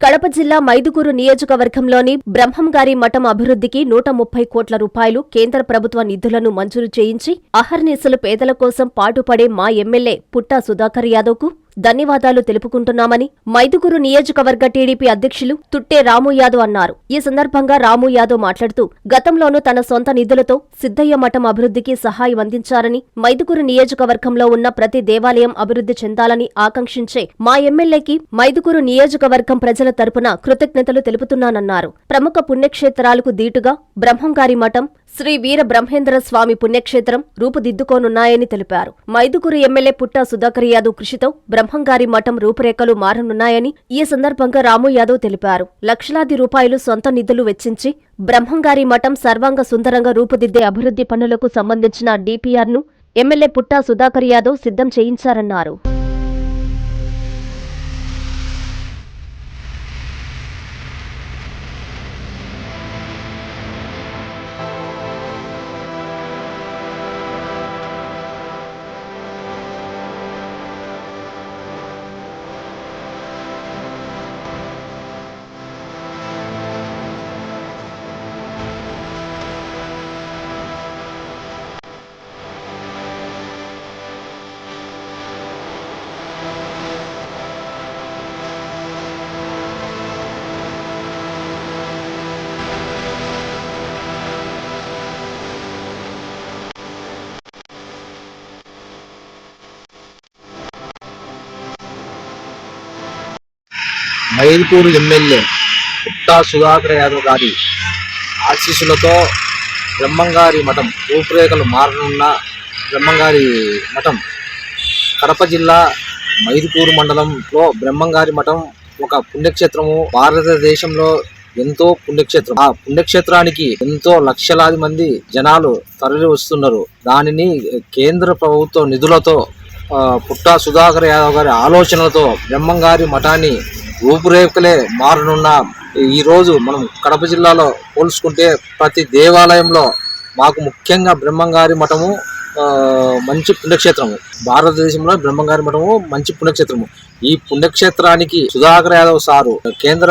కడప జిల్లా మైదుకూరు నియోజకవర్గంలోని బ్రహ్మంగారి మఠం అభివృద్ధికి నూట ముప్పై కోట్ల రూపాయలు కేంద్ర ప్రభుత్వ నిధులను మంజూరు చేయించి అహర్నిశలు పేదల కోసం పాటుపడే మా ఎమ్మెల్యే పుట్టా సుధాకర్ యాదవ్కు ధన్యవాదాలు తెలుపుకుంటున్నామని మైదుగురు నియోజకవర్గ టీడీపీ అధ్యక్షులు తుట్టే రాము యాదవ్ అన్నారు. ఈ సందర్భంగా రాము యాదవ్ మాట్లాడుతూ గతంలోనూ తన సొంత నిధులతో సిద్ధయ్య మఠం అభివృద్ధికి సహాయం అందించారని మైదుగురు నియోజకవర్గంలో ఉన్న ప్రతి దేవాలయం అభివృద్ధి చెందాలని ఆకాంక్షించే మా ఎమ్మెల్యేకి మైదుగురు నియోజకవర్గం ప్రజల తరపున కృతజ్ఞతలు తెలుపుతున్నానన్నారు. ప్రముఖ పుణ్యక్షేత్రాలకు దీటుగా బ్రహ్మంగారి మఠం శ్రీ వీర బ్రహ్మేంద్ర స్వామి పుణ్యక్షేత్రం రూపుదిద్దుకోనున్నాయని తెలిపారు. మైదుగురు ఎమ్మెల్యే పుట్టా సుధాకర్ యాదవ్ కృషితో బ్రహ్మంగారి మఠం రూపురేఖలు మారనున్నాయని ఈ సందర్భంగా రాము యాదవ్ తెలిపారు. లక్షలాది రూపాయలు సొంత నిధులు వెచ్చించి బ్రహ్మంగారి మఠం సర్వాంగ సుందరంగా రూపుదిద్దే అభివృద్ధి పనులకు సంబంధించిన ను ఎమ్మెల్యే పుట్టా సుధాకర్ యాదవ్ సిద్ధం చేయించారన్నారు. మైదుకూరు ఎమ్మెల్యే పుట్టా సుధాకర్ యాదవ్ గారి ఆశీస్సులతో బ్రహ్మంగారి మఠం రూపురేఖలు మారనున్న బ్రహ్మంగారి మఠం కడప జిల్లా మైదుపూరు మండలంలో బ్రహ్మంగారి మఠం ఒక పుణ్యక్షేత్రము. భారతదేశంలో ఎంతో పుణ్యక్షేత్రం. ఆ పుణ్యక్షేత్రానికి ఎంతో లక్షలాది మంది జనాలు తరలి వస్తున్నారు. దానిని కేంద్ర ప్రభుత్వ నిధులతో పుట్టా సుధాకర్ యాదవ్ గారి ఆలోచనలతో బ్రహ్మంగారి మఠాన్ని రూపురేఖలే మారనున్న ఈరోజు మనం కడప జిల్లాలో పోల్చుకుంటే ప్రతి దేవాలయంలో మాకు ముఖ్యంగా బ్రహ్మంగారి మఠము మంచి పుణ్యక్షేత్రము. భారతదేశంలో బ్రహ్మంగారి మఠము మంచి పుణ్యక్షేత్రము. ఈ పుణ్యక్షేత్రానికి సుధాకర్ యాదవ్ సారు కేంద్ర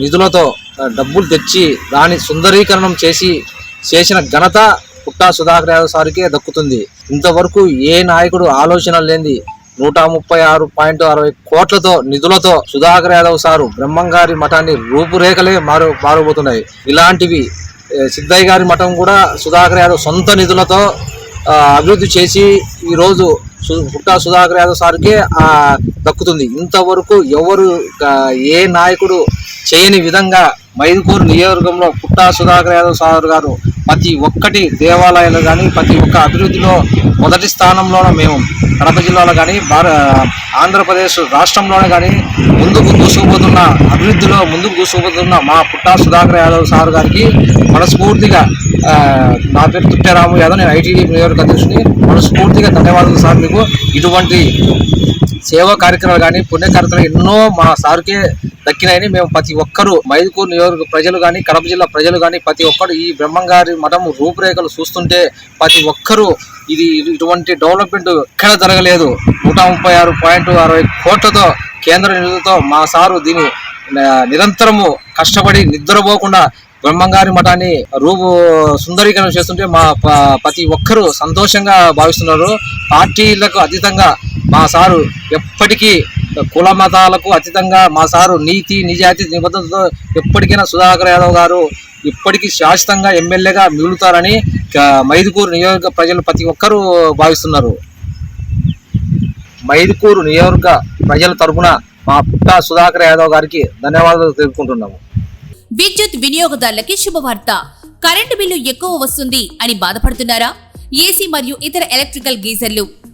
నిధులతో డబ్బులు తెచ్చి దాని సుందరీకరణం చేసి చేసిన ఘనత పుట్టా సుధాకర్ యాదవ్ సార్కే దక్కుతుంది. ఇంతవరకు ఏ నాయకుడు ఆలోచన లేని నూట ముప్పై ఆరు పాయింట్ అరవై కోట్లతో నిధులతో సుధాకర్ యాదవ్ సారు బ్రహ్మంగారి మఠాన్ని రూపురేఖలే మారు మారబోతున్నాయి. ఇలాంటివి సిద్ధయ్య గారి మఠం కూడా సుధాకర్ యాదవ్ సొంత నిధులతో అభివృద్ధి చేసి ఈరోజు సు- పుట్టా సుధాకర్ యాదవ్ సార్కే దక్కుతుంది. ఇంతవరకు ఎవరు ఏ నాయకుడు చేయని విధంగా మైదుకూరు నియోజకవర్గంలో పుట్టా సుధాకర్ యాదవ్ సార్ గారు ప్రతి ఒక్కటి దేవాలయాలు కానీ ప్రతి ఒక్క అభివృద్ధిలో మొదటి స్థానంలోనే మేము. కడప జిల్లాలో కానీ భార ఆంధ్రప్రదేశ్ రాష్ట్రంలోనే కానీ ముందుకు దూసుకుపోతున్న అభివృద్ధిలో ముందుకు దూసుకుపోతున్న మా పుట్టా సుధాకర్ యాదవ్ సార్ గారికి మనస్ఫూర్తిగా నా పేరు తుట్టారాము యాదవ్ నేను ఐటీడీ నియోజక అధ్యక్షుని మనస్ఫూర్తిగా ధన్యవాదాలు సార్ మీకు. ఇటువంటి సేవా కార్యక్రమాలు కానీ పుణ్య కార్యక్రమాలు ఎన్నో మా సార్కే దక్కినాయని మేము ప్రతి ఒక్కరూ మైదుకూరు నియోజక ప్రజలు కానీ కడప జిల్లా ప్రజలు కానీ ప్రతి ఒక్కరు ఈ బ్రహ్మంగారి మఠం రూపురేఖలు చూస్తుంటే ప్రతి ఒక్కరూ ఇది ఇటువంటి డెవలప్మెంట్ ఎక్కడ జరగలేదు. నూట ముప్పై ఆరు పాయింట్ అరవై కోట్లతో కేంద్ర నిధులతో మా సారు దీన్ని నిరంతరము కష్టపడి నిద్రపోకుండా బ్రహ్మంగారి మఠాన్ని రూపు సుందరీకరణ చేస్తుంటే మా ప- ప్రతి ఒక్కరూ సంతోషంగా భావిస్తున్నారు. పార్టీలకు అతీతంగా మా సారు ఎప్పటికీ కుల మతాలకు అతీతంగా మా సారు నీతి నిజాయితీ నిబద్ధతతో ఎప్పటికైనా సుధాకర్ యాదవ్ గారు ఇప్పటికీ శాశ్వతంగా ఎమ్మెల్యేగా మిగులుతారని మైదుకూరు నియోజక ప్రజలు ప్రతి ఒక్కరూ భావిస్తున్నారు. మైదుకూరు నియోజక ప్రజల తరపున మా పుట్ట సుధాకర్ యాదవ్ గారికి ధన్యవాదాలు తెలుపుకుంటున్నాము. విద్యుత్ వినియోగదారులకి శుభవార్త. కరెంటు బిల్లు ఎక్కువ వస్తుంది అని బాధపడుతున్నారా? ఏసీ మరియు ఇతర ఎలక్ట్రికల్ గీజర్లు